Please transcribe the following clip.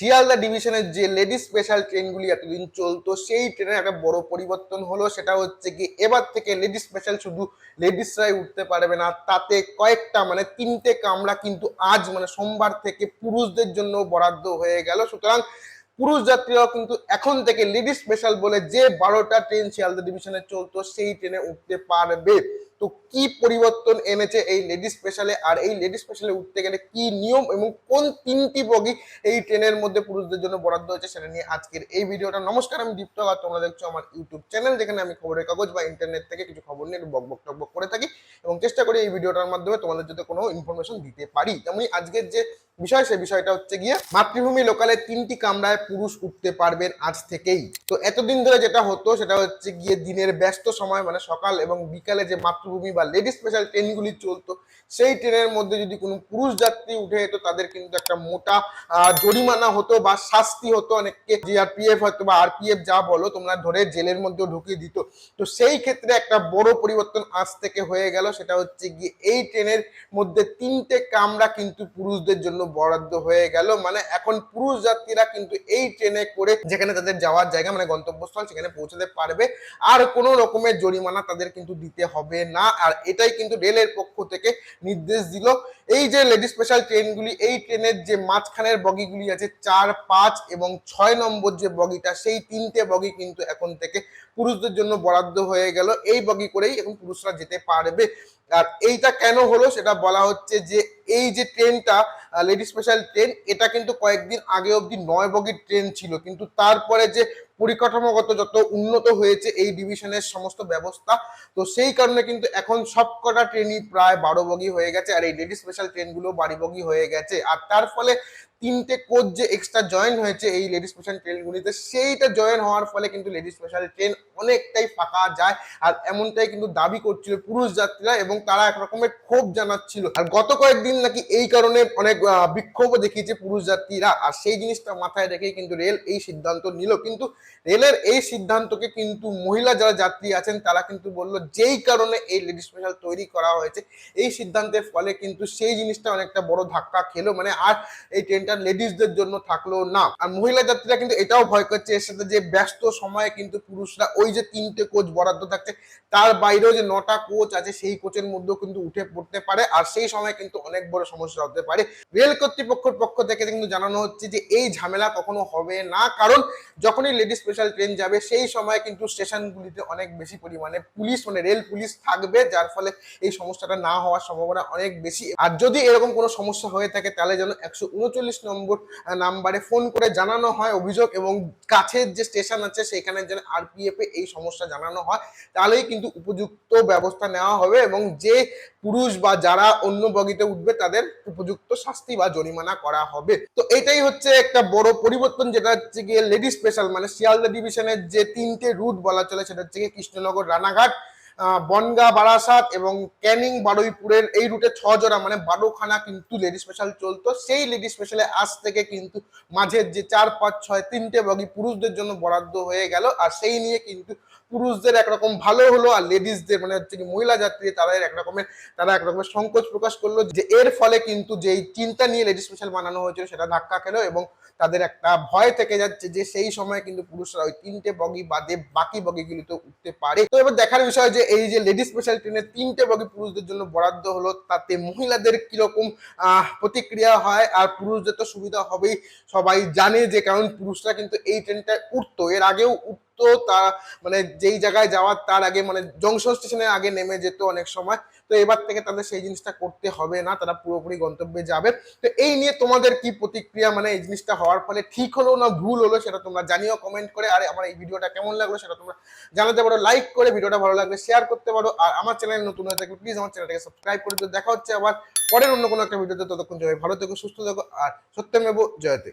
শিয়ালদা ডিভিশনের যে ladies special ট্রেনগুলি এতদিন চলতো, সেই ট্রেনের একটা বড় পরিবর্তন হলো। সেটা হচ্ছে কি এবার থেকে লেডিস স্পেশাল শুধু লেডিসরাই উঠতে পারবে না, তাতে কয়েকটা মানে তিনটে কামরা কিন্তু আজ মানে সোমবার থেকে পুরুষদের জন্য বরাদ্দ হয়ে গেল। সুতরাং পুরুষ যাত্রীরাও কিন্তু এখন থেকে লেডি স্পেশাল বলে যে বারোটা ট্রেন শিয়ালদা ডিভিশনে চলতো, সেই ট্রেনে উঠতে পারবে। তো কি পরিবর্তন এনেছে এই লেডি স্পেশালে আর এই লেডি স্পেশালে উঠতে গেলে কি নিয়ম এবং কোন তিনটি বগি এই ট্রেনের মধ্যে পুরুষদের জন্য বরাদ্দ হয়েছে সেটা নিয়ে আজকের এই ভিডিওটা। নমস্কার, আমি দীপ্ত আর তোমরা দেখছ আমার ইউটিউব চ্যানেল যেখানে আমি খবরের কাগজ বা ইন্টারনেট থেকে কিছু খবর নিয়ে বক বক টক করে থাকি এবং চেষ্টা করি এই ভিডিওটার মাধ্যমে তোমাদের যাতে কোনো ইনফরমেশন দিতে পারি। তেমনি আজকের যে বিষয়, সেই বিষয়টা হচ্ছে গিয়ে মাতৃভূমি লোকালে তিনটি কামরায় পুরুষ উঠতে পারবেন আজ থেকেই। তো এতদিন ধরে যেটা হতো, সেটা হচ্ছে গিয়ে দিনের ব্যস্ত সময় মানে সকাল এবং বিকালে যে মাতৃভূমি বা লেডি স্পেশাল ট্রেনগুলি চলতো, সেই ট্রেনের মধ্যে যদি কোনো পুরুষ যাত্রী উঠে যেত, তাদের কিন্তু একটা মোটা জরিমানা হতো বা শাস্তি হতো অনেককে। জিআরপিএফ হয়তো বা আরপিএফ যা বলো, তোমরা ধরে জেলের মধ্যেও ঢুকিয়ে দিত। তো সেই ক্ষেত্রে একটা বড় পরিবর্তন আজ থেকে হয়ে গেল, সেটা হচ্ছে গিয়ে এই ট্রেনের মধ্যে তিনটে কামরা কিন্তু পুরুষদের জন্য বরাদ্দ হয়ে গেল। মানে এখন পুরুষ যাত্রীরা কিন্তু এই ট্রেনে করে যেখানে তাদের যাওয়ার জায়গা মানে গন্তব্যস্থল, সেখানে পৌঁছাতে পারবে। আর কোনো রকমের জরিমানা তাদের কিন্তু দিতে হবে না। আর এটাই কিন্তু রেলের পক্ষ থেকে নির্দেশ দিল। এই যে লেডি স্পেশাল ট্রেনগুলি, এই ট্রেনের যে মাঝখানের বগিগুলি আছে, চার, পাঁচ এবং ছয় নম্বর যে বগিটা, সেই তিনটে বগি কিন্তু এখন থেকে পুরুষদের জন্য বরাদ্দ হয়ে গেল। এই বগি করেই এখন পুরুষরা যেতে পারবে। আর এইটা কেন হলো সেটা বলা হচ্ছে যে, এই যে ট্রেনটা লেডি স্পেশাল ট্রেন এটা কিন্তু কয়েকদিন আগে অবধি নয় বগির ট্রেন ছিল। কিন্তু তারপরে যে পরিকাঠামোগত যত উন্নত হয়েছে, এই ডিভিশনের সমস্ত ব্যবস্থা, তো সেই কারণে কিন্তু এখন সবকটা ট্রেনই প্রায় বারো বগি হয়ে গেছে, আর এই লেডি স্পেশাল ট্রেনগুলো বাড়ি বগি হয়ে গেছে। আর তার ফলে তিনটে কোচ যে এক্সট্রা জয়েন হয়েছে এই লেডি স্পেশাল ট্রেনগুলিতে সেইটা জয়েন হওয়ার ফলে কিন্তু লেডি স্পেশাল ট্রেন অনেকটাই ফাঁকা যায়। আর এমনটাই কিন্তু দাবি করছিল পুরুষ যাত্রীরা এবং তারা এক রকমের ক্ষোভ জানাচ্ছিল। আর গত কয়েকদিন নাকি এই কারণে অনেক বিক্ষোভও দেখিয়েছে পুরুষ যাত্রীরা। আর সেই জিনিসটা মাথায় রেখেই কিন্তু রেল এই সিদ্ধান্ত নিল। কিন্তু রেলের এই সিদ্ধান্তকে কিন্তু মহিলা যারা যাত্রী আছেন, তারা কিন্তু বলল যেই কারণে এই লেডি স্পেশাল তৈরি করা হয়েছে, এই সিদ্ধান্তের ফলে কিন্তু সেই জিনিসটা অনেকটা বড় ধাক্কা খেলো। মানে আর এই ট্রেনটা লেডিসদের জন্য থাকল না। আর মহিলা যাত্রীরা কিন্তু এটাও ভয় করছে, এর সাথে যে ব্যস্ত সময়ে কিন্তু পুরুষরা ওই যে তিনটে কোচ বরাদ্দ থাকছে, তার বাইরেও যে নটা কোচ আছে, সেই কোচের মধ্যেও কিন্তু উঠে পড়তে পারে। আর সেই সময় কিন্তু অনেক বড় সমস্যা হতে পারে। রেল কর্তৃপক্ষের পক্ষ থেকে কিন্তু জানানো হচ্ছে যে, এই ঝামেলা কখনো হবে না। কারণ যখনই লেডি স্পেশাল ট্রেন যাবে, সেই সময় কিন্তু স্টেশনগুলিতে অনেক বেশি পরিমাণে পুলিশ মানে রেল পুলিশ থাকবে, যার ফলে এই সমস্যাটা না হওয়ার সম্ভাবনা অনেক বেশি। আর যদি এরকম কোনো সমস্যা হয়ে থাকে, তাহলে যেন একশো উনচল্লিশ নম্বর নাম্বারে ফোন করে জানানো হয় অভিযোগ এবং কাছের যে স্টেশন আছে সেখানে যেন আরপিএফ এ এই সমস্যা জানানো হয়, তাহলেই কিন্তু উপযুক্ত ব্যবস্থা নেওয়া হবে এবং যে পুরুষ বা যারা অন্য বগিতে উঠবে তাদের উপযুক্ত শাস্তি বা জরিমানা করা হবে। তো এটাই হচ্ছে একটা বড় পরিবর্তন, যেটা হচ্ছে গিয়ে লেডি স্পেশাল মানে শিয়ালদা ডিভিশনের যে তিনটে রুট বলা চলে, সেটা হচ্ছে গিয়ে কৃষ্ণনগর রানাঘাট বনগা, বারাসাত এবং ক্যানিং, বারুইপুরের এই রুটে ছ জোড়া মানে বারোখানা কিন্তু লেডি স্পেশাল চলতো। সেই লেডি স্পেশালে আজ থেকে কিন্তু মাঝের যে চার, পাঁচ, ছয়, তিনটে বগি পুরুষদের জন্য বরাদ্দ হয়ে গেল। আর সেই নিয়ে কিন্তু পুরুষদের একরকম ভালো হলো, আর লেডিসদের মানে হচ্ছে কি মহিলা যাত্রী তারা একরকমের তারা একরকমের সংকোচ প্রকাশ করল যে এর ফলে কিন্তু যেই চিন্তা নিয়ে লেডি স্পেশাল বানানো হয়েছিল সেটা ধাক্কা খেলো এবং তাদের একটা ভয় থেকে যাচ্ছে যে সেই সময় কিন্তু পুরুষরা ওই তিনটে বগি বাদে বাকি বগিগুলিতে উঠতে পারে। তো এবার দেখার বিষয় যে এই যে লেডিস স্পেশাল ট্রেনের তিনটে বগি পুরুষদের জন্য বরাদ্দ হলো, তাতে মহিলাদের কীরকম প্রতিক্রিয়া হয় আর পুরুষদের তো সুবিধা হবেই। সবাই জানে যে কারণ পুরুষরা কিন্তু এই ট্রেনটায় উঠতো। এর আগেও উঠতো। তা মানে যেই জায়গায় যাওয়ার তার আগে মানে জংশন স্টেশনে আগে নেমে যেত অনেক সময়। তো এবার থেকে তাদের সেই জিনিসটা করতে হবে না, তারা পুরোপুরি গন্তব্যে যাবে। তো এই নিয়ে তোমাদের কি প্রতিক্রিয়া মানে এই জিনিসটা হওয়ার ফলে ঠিক হলো না ভুল হলো সেটা তোমরা জানিও কমেন্ট করে। আর আমার এই ভিডিওটা কেমন লাগল সেটা তোমরা জানাতে পারো লাইক করে ভিডিওটা ভালো লাগলে শেয়ার করতে পারো। আর আমার চ্যানেল নতুন হয়ে থাকলে প্লিজ আমার চ্যানেলটাকে সাবস্ক্রাইব করে দিও। দেখা হচ্ছে আবার পরের অন্য কোনো একটা ভিডিওতে, ততক্ষণ সবাই ভালো থেকো, সুস্থ থাকো, আর সত্যমেব জয়তে।